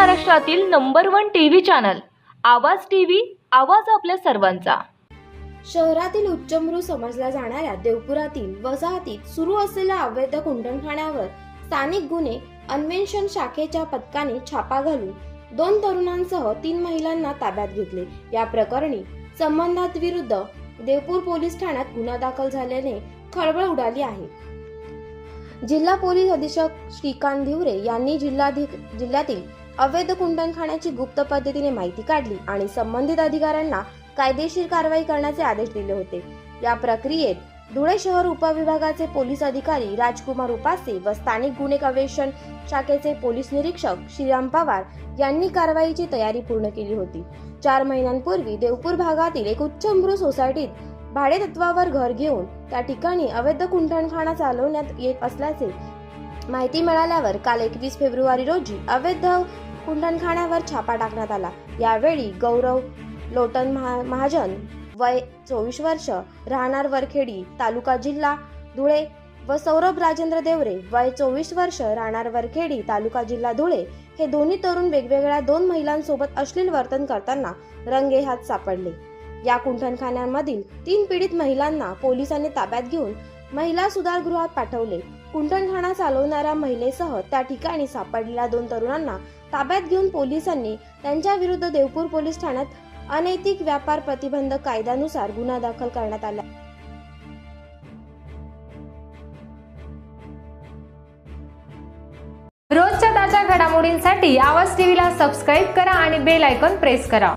महाराष्ट्रातील number one TV channel Awaaz TV Awaaz आपल्या सर्वांचा. शहरातील उच्चभ्रू समजल्या जाणाऱ्या देवपुरातील वसाहतीत सुरू असलेल्या अवैध कुंडणखाण्यावर स्थानिक गुन्हे अन्वेषण शाखेच्या पथकाने छापा घालून दोन तरुणांसह तीन महिलांना ताब्यात घेतले. या प्रकरणी संबंधात विरुद्ध देवपूर पोलीस ठाण्यात गुन्हा दाखल झाल्याने खळबळ उडाली आहे. जिल्हा पोलीस अधीक्षक श्रीकांत धिवरे यांनी जिल्हाधिक जिल्ह्यातील अवैध कुंडणखाण्याची गुप्त पद्धतीने माहिती काढली आणि संबंधित अधिकाऱ्यांना कायदेशीर कारवाई करण्याचे आदेश दिले होते. या प्रक्रियेत धुळे शहर उपविभागाचे पोलीस अधिकारी राजकुमार उपासे व स्थानिक गुन्हे अन्वेषण शाखेचे पोलीस निरीक्षक श्रीराम पवार यांनी कारवाईची तयारी पूर्ण केली होती. चार महिन्यांपूर्वी देवपूर भागातील एक उच्चभ्रू सोसायटीत भाडे तत्वावर घर घेऊन त्या ठिकाणी अवैध कुंठणखाना चालवण्यात येत असल्याचे माहिती मिळाल्यावर काल एकवीस फेब्रुवारी रोजी अवैध कुंठणखान्यावर छापा टाकण्यात आला. यावेळी गौरव लोटन महा महाजन वय चोवीस वर्ष राहणार वरखेडी तालुका जिल्हा धुळे व सौरभ राजेंद्र देवरे वय चोवीस वर्ष राहणार वरखेडी तालुका जिल्हा धुळे हे दोन्ही तरुण वेगवेगळ्या दोन महिलांसोबत अश्लील वर्तन करताना रंगेहात सापडले. या कुंठणखान्यांमधील तीन पीडित महिलांना पोलिसांनी ताब्यात घेऊन महिला सुधारगृहात पाठवले. कुंठणखाना चालवणाऱ्या महिलेसह त्या ठिकाणी सापडलेल्या दोन तरुणांना ताब्यात घेऊन पोलिसांनी त्यांच्या विरुद्ध देवपूर पोलीस ठाण्यात अनैतिक व्यापार प्रतिबंध कायद्यानुसार गुन्हा दाखल करण्यात आला. रोजच्या ताज्या घडामोडींसाठी आवाज टीव्हीला सबस्क्राईब करा आणि बेल आयकॉन प्रेस करा.